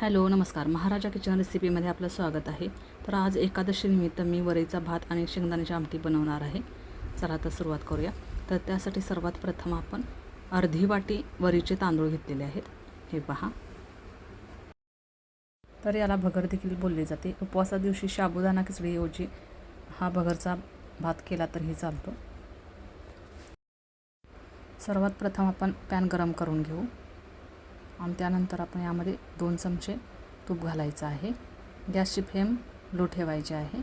Hello नमस्कार. महाराजा kitchen रेसिपीमध्ये आपलं स्वागत आहे. तर आज एकादशीनिमित्त मी वरईचा भात आणि शेंगदाण्याची आमटी बनवणार आहे. चला तर सुरुवात करूया. तर त्यासाठी सर्वात प्रथम आपण अर्धी वाटी वरीचे तांदूळ घेतलेले आहेत. हे पहा. तर याला भगर देखील बोलले जाते. उपवासा दिवशी साबुदाणा खिचडीऐवजी हा भगरचा भात केला तरीही चालतो. सर्वात प्रथम आपण पॅन गरम करून घेऊ. आणि त्यानंतर आपण यामध्ये दोन चमचे तूप घालायचं आहे. गॅसची फ्लेम लो ठेवायची आहे.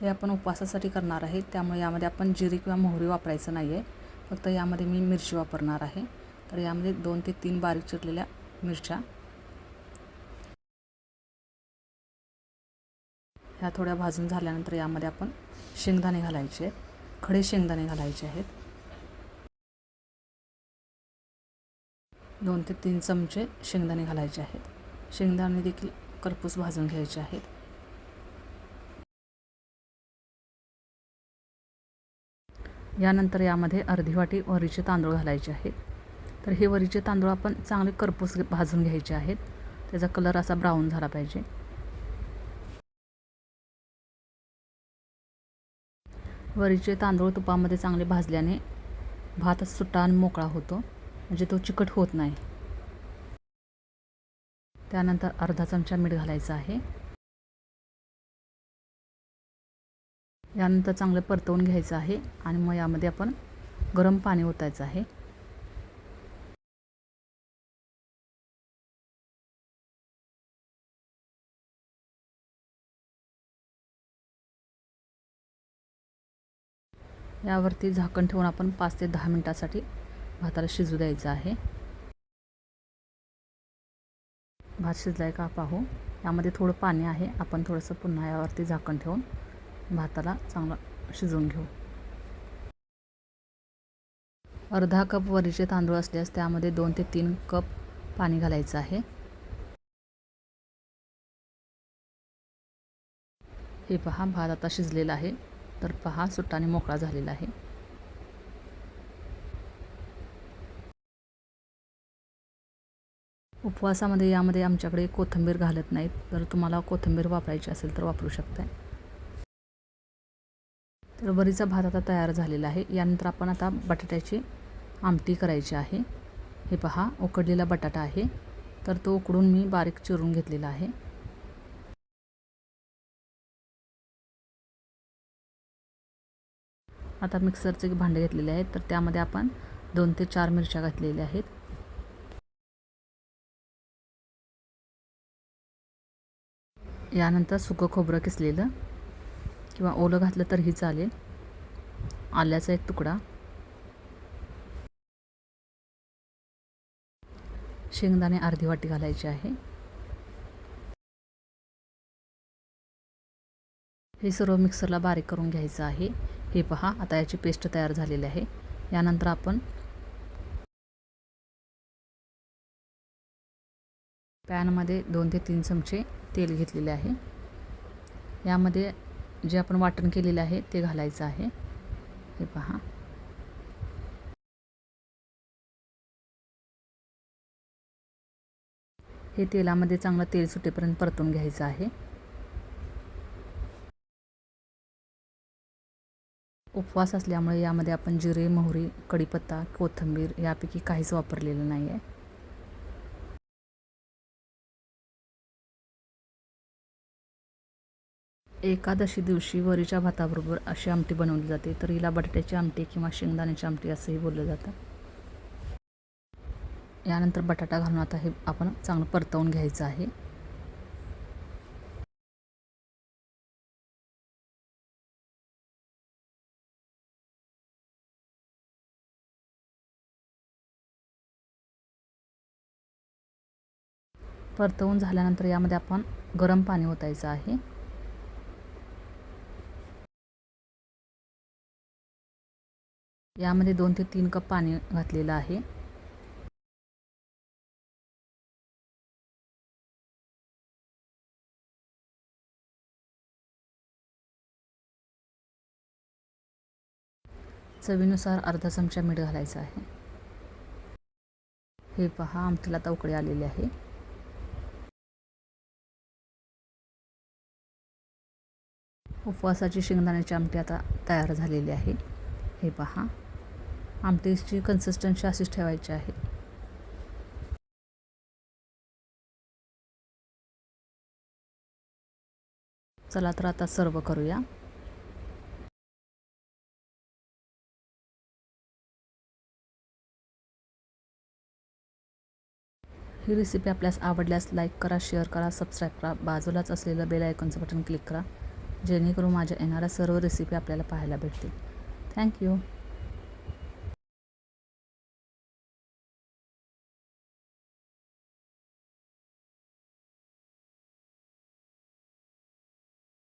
हे आपण उपवासासाठी करणार आहे. त्यामुळे यामध्ये आपण जिरी किंवा मोहरी वापरायचं नाही आहे फक्त यामध्ये मी मिरची वापरणार आहे. तर यामध्ये दोन ते तीन बारीक चिरलेल्या मिरच्या. ह्या थोड्या भाजून झाल्यानंतर यामध्ये आपण शेंगदाणे घालायचे आहेत. खडे शेंगदाणे घालायचे आहेत. दोन ते तीन चमचे शेंगदाणे घालायचे आहेत. शेंगदाणे देखील करपूस भाजून घ्यायचे आहेत. यानंतर यामध्ये अर्धी वाटी वरीचे तांदूळ घालायचे आहेत. तर हे वरीचे तांदूळ आपण चांगले करपूस भाजून घ्यायचे आहेत. त्याचा कलर असा ब्राऊन झाला पाहिजे. वरीचे तांदूळ तुपामध्ये चांगले भाजल्याने भात सुट्टा आणि मोकळा होतो. म्हणजे तो चिकट होत नाही. त्यानंतर अर्धा चमचा मीठ घालायचं आहे. यानंतर चांगलं परतवून घ्यायचं आहे आणि मग यामध्ये आपण गरम पाणी ओतायचं आहे. यावरती झाकण ठेवून आपण पाच ते दहा मिनटासाठी भाताला शिजू द्यायचं आहे. भात शिजलाय का पाहू. यामध्ये थोडं पाणी आहे. आपण थोडंसं पुन्हा यावरती झाकण ठेवून भाताला चांगला शिजवून घेऊ. अर्धा कप वरीचे तांदूळ असल्यास त्यामध्ये दोन ते तीन कप पाणी घालायचं आहे. हे पहा भात आता शिजलेला आहे. तर पहा सुट्टाने मोकळा झालेला आहे. उपवासामध्ये यामध्ये आमच्याकडे कोथिंबीर घालत नाहीत. जर तुम्हाला कोथिंबीर वापरायची असेल तर वापरू शकताय. तर वरीचा भात आता तयार झालेला आहे. यानंतर आपण आता बटाट्याची आमटी करायची आहे. हे पहा उकडलेला बटाटा आहे. तर तो उकडून मी बारीक चिरून घेतलेला आहे. आता मिक्सरचे भांडे घेतलेले आहेत. तर त्यामध्ये आपण दोन ते चार मिरच्या घातलेल्या आहेत. यानंतर सुकं खोबरं किसलेलं किंवा ओलं घातलं तरीही चालेल. आल्याचा एक तुकडा. शेंगदाणे अर्धी वाटी घालायचे आहे. हे सर्व मिक्सरला बारीक करून घ्यायचं आहे. हे पहा आता याची पेस्ट तयार झालेली आहे. यानंतर आपण पॅनमध्ये दोन ते तीन चमचे तेल घेतलेले आहे. यामध्ये जे आपण वाटण केलेलं आहे ते घालायचं आहे. हे पहा. हे तेलामध्ये चांगलं तेल सुटेपर्यंत परतून घ्यायचं आहे. उपवास असल्यामुळे यामध्ये आपण जिरे मोहरी कढीपत्ता कोथिंबीर यापैकी काहीच वापरलेलं नाही आहे एकादशी दिवशी वरीच्या भाताबरोबर अशी आमटी बनवली जाते. तर हिला बटाट्याची आमटी किंवा शेंगदाण्याची आमटी असंही बोललं जातं. यानंतर बटाटा घालून आता हे आपण चांगलं परतवून घ्यायचं आहे. परतवून झाल्यानंतर यामध्ये आपण गरम पाणी ओतायचं आहे. यामध्ये दोन ते तीन कप पाणी घातलेलं आहे. चवीनुसार अर्धा चमचा मीठ घालायचं आहे. हे पहा आमटीला आता उकळी आलेली आहे. उपवासाची शेंगदाण्याची आमटी आता तयार झालेली आहे. हे पहा. आमटीची कन्सिस्टन्सी अशीच ठेवायची आहे. चला तर आता सर्व करूया. ही रेसिपी आपल्यास आवडल्यास लाईक करा शेअर करा सबस्क्राईब करा. बाजूलाच असलेलं बेल आयकॉनचं बटन क्लिक करा. जेणेकरून माझ्या येणाऱ्या सर्व रेसिपी आपल्याला पाहायला भेटतील. थँक्यू